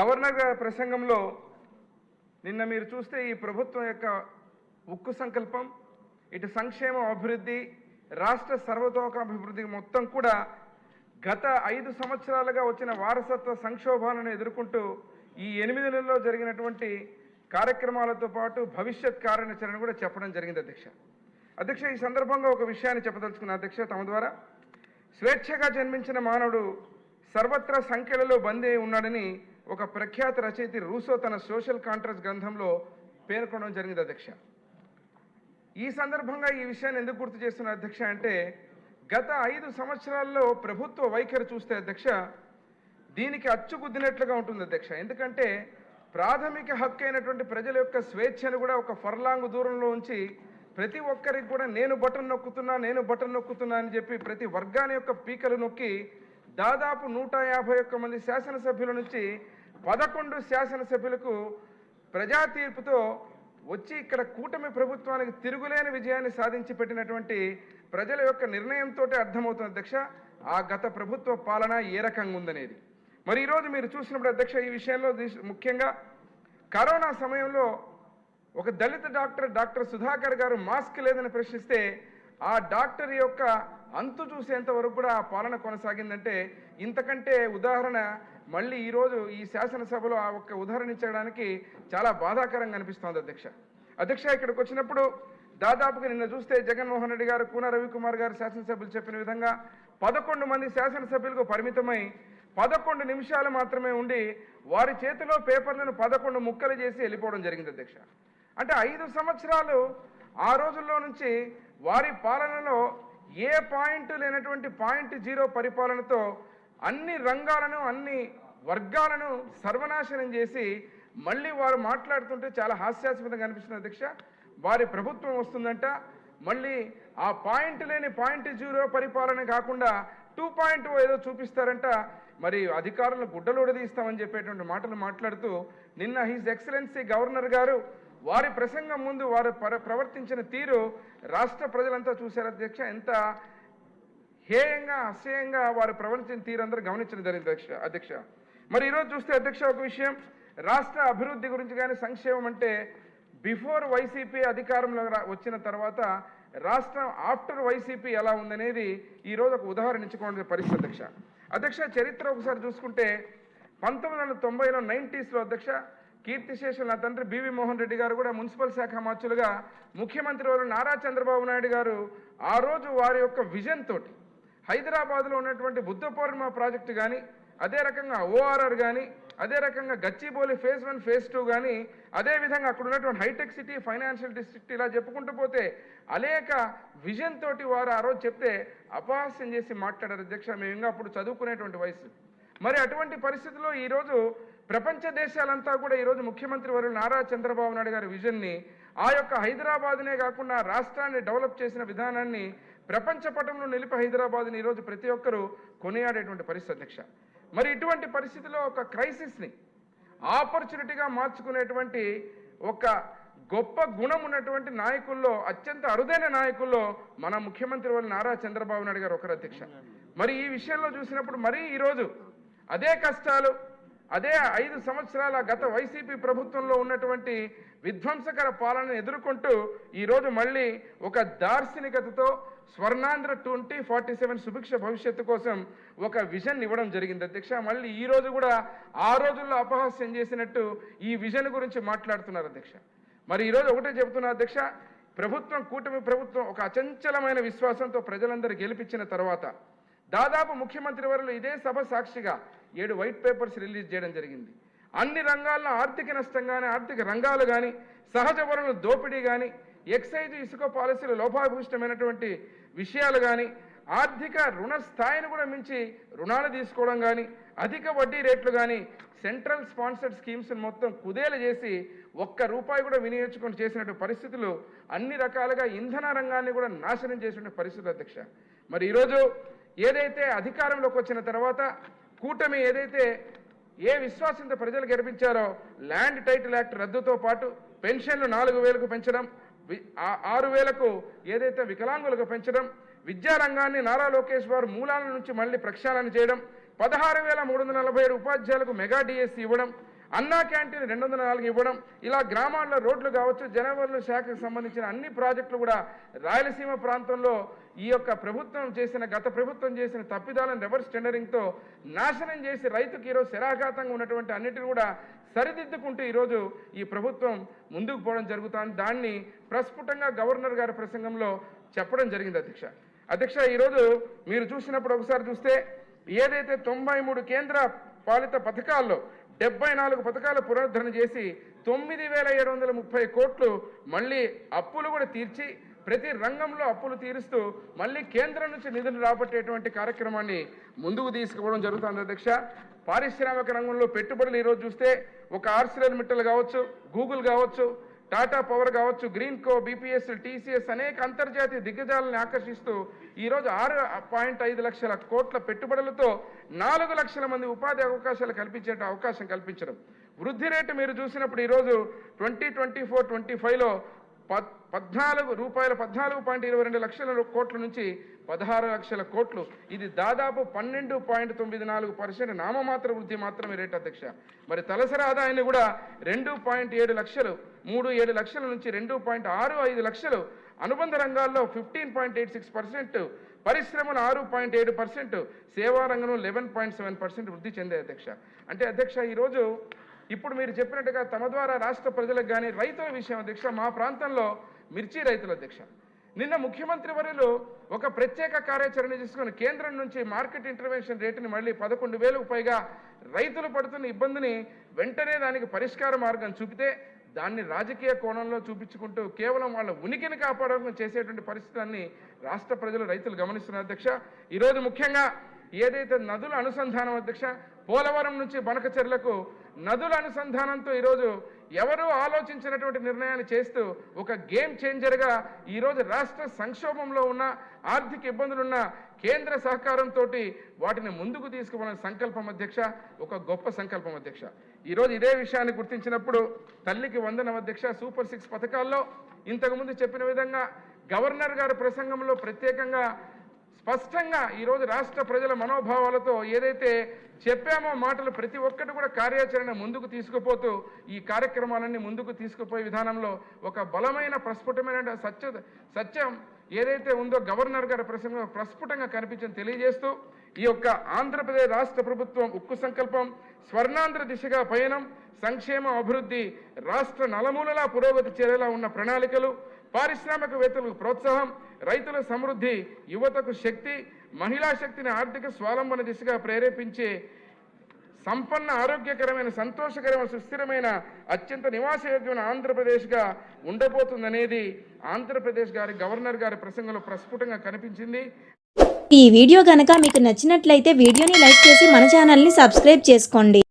Governor గారి ప్రసంగంలో నిన్న మీరు చూస్తే ఈ ప్రభుత్వం యొక్క ఉక్కు సంకల్పం ఇటు సంక్షేమ అభివృద్ధి రాష్ట్ర సర్వతోకాభివృద్ధి మొత్తం కూడా గత ఐదు సంవత్సరాలుగా వచ్చిన వారసత్వ సంక్షోభాలను ఎదుర్కొంటూ ఈ ఎనిమిది నెలల్లో జరిగినటువంటి కార్యక్రమాలతో పాటు భవిష్యత్ కార్యాచరణ కూడా చెప్పడం జరిగింది అధ్యక్ష. అధ్యక్ష ఈ సందర్భంగా ఒక విషయాన్ని చెప్పదలుచుకున్న అధ్యక్ష తమ ద్వారా. స్వేచ్ఛగా జన్మించిన మానవుడు సర్వత్రా సంఖ్యలలో బందీ ఉన్నాడని ఒక ప్రఖ్యాత రచయిత రూసో తన సోషల్ కాంట్రాక్ట్ గ్రంథంలో పేర్కొనడం జరిగింది అధ్యక్ష. ఈ సందర్భంగా ఈ విషయాన్ని ఎందుకు గుర్తు చేస్తున్న అధ్యక్ష అంటే గత ఐదు సంవత్సరాల్లో ప్రభుత్వ వైఖరి చూస్తే అధ్యక్ష దీనికి అచ్చుగుద్దినట్లుగా ఉంటుంది అధ్యక్ష. ఎందుకంటే ప్రాథమిక హక్కు అయినటువంటి ప్రజల యొక్క స్వేచ్ఛను కూడా ఒక ఫర్లాంగ్ దూరంలో ఉంచి ప్రతి ఒక్కరికి కూడా నేను బటన్ నొక్కుతున్నా నేను బటన్ నొక్కుతున్నా అని చెప్పి ప్రతి వర్గాన్ని యొక్క పీకలు నొక్కి దాదాపు నూట యాభై ఒక్క మంది శాసనసభ్యుల నుంచి పదకొండు శాసనసభ్యులకు ప్రజా తీర్పుతో వచ్చి ఇక్కడ కూటమి ప్రభుత్వానికి తిరుగులేని విజయాన్ని సాధించి పెట్టినటువంటి ప్రజల యొక్క నిర్ణయంతో అర్థమవుతుంది అధ్యక్ష. ఆ గత ప్రభుత్వ పాలన ఏ రకంగా ఉందనేది. మరి ఈరోజు మీరు చూసినప్పుడు అధ్యక్ష ఈ విషయంలో ముఖ్యంగా కరోనా సమయంలో ఒక దళిత డాక్టర్ డాక్టర్ సుధాకర్ గారు మాస్క్ లేదని ప్రశ్నిస్తే ఆ డాక్టర్ యొక్క అంతు చూసేంత వరకు కూడా ఆ పాలన కొనసాగిందంటే ఇంతకంటే ఉదాహరణ మళ్ళీ ఈరోజు ఈ శాసనసభలో ఆ ఒక్క ఉదాహరణ ఇచ్చడానికి చాలా బాధాకరంగా అనిపిస్తోంది అధ్యక్ష. అధ్యక్ష ఇక్కడికి వచ్చినప్పుడు దాదాపుగా నిన్న చూస్తే జగన్మోహన్ రెడ్డి గారు కూన రవికుమార్ గారు శాసనసభ్యులు చెప్పిన విధంగా పదకొండు మంది శాసనసభ్యులకు పరిమితమై పదకొండు నిమిషాలు మాత్రమే ఉండి వారి చేతిలో పేపర్లను పదకొండు ముక్కలు చేసి వెళ్ళిపోవడం జరిగింది అధ్యక్ష. అంటే ఐదు సంవత్సరాలు ఆ రోజుల్లో నుంచి వారి పాలనలో ఏ పాయింట్ లేనటువంటి పాయింట్ జీరో పరిపాలనతో అన్ని రంగాలను అన్ని వర్గాలను సర్వనాశనం చేసి మళ్ళీ వారు మాట్లాడుతుంటే చాలా హాస్యాస్పదంగా అనిపిస్తుంది అధ్యక్ష. వారి ప్రభుత్వం వస్తుందంట. మళ్ళీ ఆ పాయింట్ లేని పాయింట్ జీరో పరిపాలన కాకుండా టూ పాయింట్ ఏదో చూపిస్తారంట. మరి అధికారులను గుడ్డలోడదీస్తామని చెప్పేటువంటి మాటలు మాట్లాడుతూ నిన్న హిజ్ ఎక్సలెన్సీ గవర్నర్ గారు వారి ప్రసంగం ముందు వారు ప్రవర్తించిన తీరు రాష్ట్ర ప్రజలంతా చూశారు. అధ్యక్ష ఎంత హేయంగా అసహ్యంగా వారు ప్రవర్తించిన తీరందరూ గమనించడం జరిగింది అధ్యక్ష అధ్యక్ష. మరి ఈరోజు చూస్తే అధ్యక్ష ఒక విషయం రాష్ట్ర అభివృద్ధి గురించి కానీ సంక్షేమం అంటే బిఫోర్ వైసీపీ అధికారంలో వచ్చిన తర్వాత రాష్ట్రం ఆఫ్టర్ వైసీపీ ఎలా ఉందనేది ఈరోజు ఒక ఉదాహరణ ఇచ్చుకోవడం పరిస్థితి అధ్యక్ష. అధ్యక్ష చరిత్ర ఒకసారి చూసుకుంటే పంతొమ్మిది వందల తొంభైలో నైంటీస్లో అధ్యక్ష కీర్తిశేషులు నా తండ్రి బివి మోహన్ రెడ్డి గారు కూడా మున్సిపల్ శాఖ మార్చులుగా ముఖ్యమంత్రి వారు నారా చంద్రబాబు నాయుడు గారు ఆ రోజు వారి యొక్క విజన్ తోటి హైదరాబాద్లో ఉన్నటువంటి బుద్ధ పౌర్ణిమ ప్రాజెక్టు కానీ అదే రకంగా ఓఆర్ఆర్ కానీ అదే రకంగా Gachibowli phase one phase two కానీ అదేవిధంగా అక్కడ ఉన్నటువంటి హైటెక్ సిటీ ఫైనాన్షియల్ డిస్ట్రిక్ట్ ఇలా చెప్పుకుంటూ పోతే అనేక విజన్ తోటి వారు ఆ రోజు చెప్తే అపహాస్యం చేసి మాట్లాడారు. అధ్యక్ష మేము ఇంకా అప్పుడు చదువుకునేటువంటి వయసు. మరి అటువంటి పరిస్థితుల్లో ఈరోజు ప్రపంచ దేశాలంతా కూడా ఈరోజు ముఖ్యమంత్రి వారు నారా చంద్రబాబు నాయుడు గారి విజన్ని ఆ యొక్క హైదరాబాద్నే కాకుండా రాష్ట్రాన్ని డెవలప్ చేసిన విధానాన్ని ప్రపంచ పటంలో నిలిపి హైదరాబాద్ని ఈరోజు ప్రతి ఒక్కరూ కొనియాడేటువంటి పరిస్థితి అధ్యక్ష. మరి ఇటువంటి పరిస్థితిలో ఒక క్రైసిస్ని ఆపర్చునిటీగా మార్చుకునేటువంటి ఒక గొప్ప గుణం ఉన్నటువంటి నాయకుల్లో అత్యంత అరుదైన నాయకుల్లో మన ముఖ్యమంత్రి వాళ్ళు నారా చంద్రబాబు నాయుడు గారు ఒకరు అధ్యక్ష. మరి ఈ విషయంలో చూసినప్పుడు మరీ ఈరోజు అదే కష్టాలు అదే ఐదు సంవత్సరాల గత వైసీపీ ప్రభుత్వంలో ఉన్నటువంటి విధ్వంసకర పాలనను ఎదుర్కొంటూ ఈరోజు మళ్ళీ ఒక దార్శనికతతో స్వర్ణాంధ్ర ట్వంటీ ఫార్టీ సెవెన్ సుభిక్ష భవిష్యత్తు కోసం ఒక విజన్ ఇవ్వడం జరిగింది. అధ్యక్ష మళ్ళీ ఈ రోజు కూడా ఆ రోజుల్లో అపహాస్యం చేసినట్టు ఈ విజన్ గురించి మాట్లాడుతున్నారు అధ్యక్ష. మరి ఈరోజు ఒకటే చెబుతున్నా అధ్యక్ష ప్రభుత్వం కూటమి ప్రభుత్వం ఒక అచంచలమైన విశ్వాసంతో ప్రజలందరూ గెలిపించిన తర్వాత దాదాపు ముఖ్యమంత్రి వర్యులు ఇదే సభ సాక్షిగా ఏడు వైట్ పేపర్స్ రిలీజ్ చేయడం జరిగింది. అన్ని రంగాల్లో ఆర్థిక నష్టం కానీ ఆర్థిక రంగాలు కానీ సహజ వనరుల దోపిడీ కానీ ఎక్సైజ్ ఇసుక పాలసీలు లోపాభూష్టమైనటువంటి విషయాలు కానీ ఆర్థిక రుణ స్థాయిని కూడా మించి రుణాలు తీసుకోవడం కానీ అధిక వడ్డీ రేట్లు కానీ సెంట్రల్ స్పాన్సర్డ్ స్కీమ్స్ని మొత్తం కుదేలు చేసి ఒక్క రూపాయి కూడా వినియోగించుకొని చేసినట్టు పరిస్థితులు అన్ని రకాలుగా ఇంధన రంగాన్ని కూడా నాశనం చేసిన పరిస్థితులు అధ్యక్ష. మరి ఈరోజు ఏదైతే అధికారంలోకి వచ్చిన తర్వాత కూటమి ఏదైతే ఏ విశ్వాసంతో ప్రజలు గెలిపించారో ల్యాండ్ టైటిల్ యాక్ట్ రద్దుతో పాటు పెన్షన్లు నాలుగు వేలకు పెంచడం వి- ఆరు వేలకు ఏదైతే వికలాంగులకు పెంచడం విద్యారంగాన్ని నారా లోకేష్ వారు మూలాల నుంచి మళ్ళీ ప్రక్షాళన చేయడం పదహారు వేల మూడు వందల నలభై ఏడు ఉపాధ్యాయులకు మెగా డిఎస్సి ఇవ్వడం అన్నా క్యాంటీన్ రెండు వందల నాలుగు ఇవ్వడం ఇలా గ్రామాల్లో రోడ్లు కావచ్చు జనవరుల శాఖకు సంబంధించిన అన్ని ప్రాజెక్టులు కూడా రాయలసీమ ప్రాంతంలో ఈ యొక్క ప్రభుత్వం చేసిన గత ప్రభుత్వం చేసిన తప్పిదాలను రివర్స్ టెండరింగ్తో నాశనం చేసి రైతుకి ఈరోజు శరాఘాతంగా ఉన్నటువంటి అన్నిటిని కూడా సరిదిద్దుకుంటూ ఈరోజు ఈ ప్రభుత్వం ముందుకు పోవడం జరుగుతుంది. దాన్ని ప్రస్ఫుటంగా గవర్నర్ గారి ప్రసంగంలో చెప్పడం జరిగింది అధ్యక్ష. అధ్యక్ష ఈరోజు మీరు చూసినప్పుడు ఒకసారి చూస్తే ఏదైతే తొంభై మూడు కేంద్ర పాలిత పథకాల్లో డెబ్బై నాలుగు పథకాలు పునరుద్ధరణ చేసి తొమ్మిది వేల ఏడు వందల ముప్పై కోట్లు మళ్ళీ అప్పులు కూడా తీర్చి ప్రతి రంగంలో అప్పులు తీరుస్తూ మళ్ళీ కేంద్రం నుంచి నిధులు రాబట్టేటువంటి కార్యక్రమాన్ని ముందుకు తీసుకుపోవడం జరుగుతుంది అధ్యక్ష. పారిశ్రామిక రంగంలో పెట్టుబడులు ఈరోజు చూస్తే ఒక ఆర్సిలర్ మిట్టలు కావచ్చు గూగుల్ కావచ్చు టాటా పవర్ కావచ్చు గ్రీన్ కో బీపీఎస్ టీసీఎస్ అనేక అంతర్జాతీయ దిగ్గజాలను ఆకర్షిస్తూ ఈరోజు ఆరు పాయింట్ ఐదు లక్షల కోట్ల పెట్టుబడులతో నాలుగు లక్షల మంది ఉపాధి అవకాశాలు కల్పించే అవకాశం కల్పించడం. వృద్ధి రేటు మీరు చూసినప్పుడు ఈరోజు ట్వంటీ ట్వంటీ ఫోర్ ట్వంటీ ఫైవ్లో పత్ పద్నాలుగు రూపాయల పద్నాలుగు పాయింట్ ఇరవై రెండు లక్షల కోట్ల నుంచి పదహారు లక్షల కోట్లు. ఇది దాదాపు పన్నెండు పాయింట్ తొమ్మిది నాలుగు పర్సెంట్ నామమాత్ర వృద్ధి మాత్రమే రేటు అధ్యక్ష. మరి తలసరి ఆదాయాన్ని కూడా రెండు పాయింట్ ఏడు లక్షలు మూడు ఏడు లక్షల నుంచి రెండు పాయింట్ ఆరు ఐదు లక్షలు అనుబంధ రంగాల్లో fifteen point eight six percent పరిశ్రమలు ఆరు పాయింట్ ఏడు పర్సెంట్ సేవా రంగంలో లెవెన్ పాయింట్ సెవెన్ పర్సెంట్ వృద్ధి చెందే అధ్యక్ష. అంటే అధ్యక్ష ఈరోజు ఇప్పుడు మీరు చెప్పినట్టుగా తమ ద్వారా రాష్ట్ర ప్రజలకు కానీ రైతుల విషయం అధ్యక్ష మా ప్రాంతంలో మిర్చి రైతుల అధ్యక్ష. నిన్న ముఖ్యమంత్రి వర్యులు ఒక ప్రత్యేక కార్యాచరణ తీసుకుని కేంద్రం నుంచి మార్కెట్ ఇంటర్వెన్షన్ రేటుని మళ్ళీ పదకొండు వేలకు పైగా రైతులు పడుతున్న ఇబ్బందిని వెంటనే దానికి పరిష్కార మార్గం చూపితే దాన్ని రాజకీయ కోణంలో చూపించుకుంటూ కేవలం వాళ్ళ ఉనికిని కాపాడడం చేసేటువంటి పరిస్థితులన్నీ రాష్ట్ర ప్రజలు రైతులు గమనిస్తున్నారు అధ్యక్ష. ఈరోజు ముఖ్యంగా ఏదైతే నదుల అనుసంధానం అధ్యక్ష పోలవరం నుంచి బనకచెర్లకు నదుల అనుసంధానంతో ఈరోజు ఎవరూ ఆలోచించినటువంటి నిర్ణయాన్ని చేస్తూ ఒక గేమ్ చేంజర్గా ఈరోజు రాష్ట్ర సంక్షోభంలో ఉన్న ఆర్థిక ఇబ్బందులున్న కేంద్ర సహకారంతో వాటిని ముందుకు తీసుకుపోయిన సంకల్పం అధ్యక్ష ఒక గొప్ప సంకల్పం అధ్యక్ష. ఈరోజు ఇదే విషయాన్ని గుర్తించినప్పుడు తల్లికి వందనం అధ్యక్ష సూపర్ సిక్స్ పథకాల్లో ఇంతకుముందు చెప్పిన విధంగా గవర్నర్ గారి ప్రసంగంలో ప్రత్యేకంగా స్పష్టంగా ఈరోజు రాష్ట్ర ప్రజల మనోభావాలతో ఏదైతే చెప్పామో మాటలు ప్రతి ఒక్కటి కూడా కార్యాచరణ ముందుకు తీసుకుపోతూ ఈ కార్యక్రమాలన్నీ ముందుకు తీసుకుపోయే విధానంలో ఒక బలమైన ప్రస్ఫుటమైన సత్య సత్యం ఏదైతే ఉందో గవర్నర్ గారి ప్రసంగం ప్రస్ఫుటంగా కనిపించని తెలియజేస్తూ ఈ యొక్క ఆంధ్రప్రదేశ్ రాష్ట్ర ప్రభుత్వం ఉక్కు సంకల్పం స్వర్ణాంధ్ర దిశగా పయనం సంక్షేమ అభివృద్ధి రాష్ట్ర నలమూలలా పురోగతి చేరేలా ఉన్న ప్రణాళికలు పారిశ్రామికవేత్తలకు ప్రోత్సాహం రైతుల సమృద్ధి యువతకు శక్తి మహిళా శక్తిని ఆర్థిక స్వావలంబన దిశగా ప్రేరేపించే సంపన్న ఆరోగ్యకరమైన సంతోషకరమైన సుస్థిరమైన అత్యంత నివాసయోగ్యమైన ఆంధ్రప్రదేశ్గా ఉండబోతుందనేది ఆంధ్రప్రదేశ్ గారి గవర్నర్ గారి ప్రసంగంలో ప్రస్ఫుటంగా కనిపించింది. ఈ వీడియో కనుక మీకు నచ్చినట్లయితే వీడియోని లైక్ చేసి మన ఛానల్ని సబ్స్క్రైబ్ చేసుకోండి.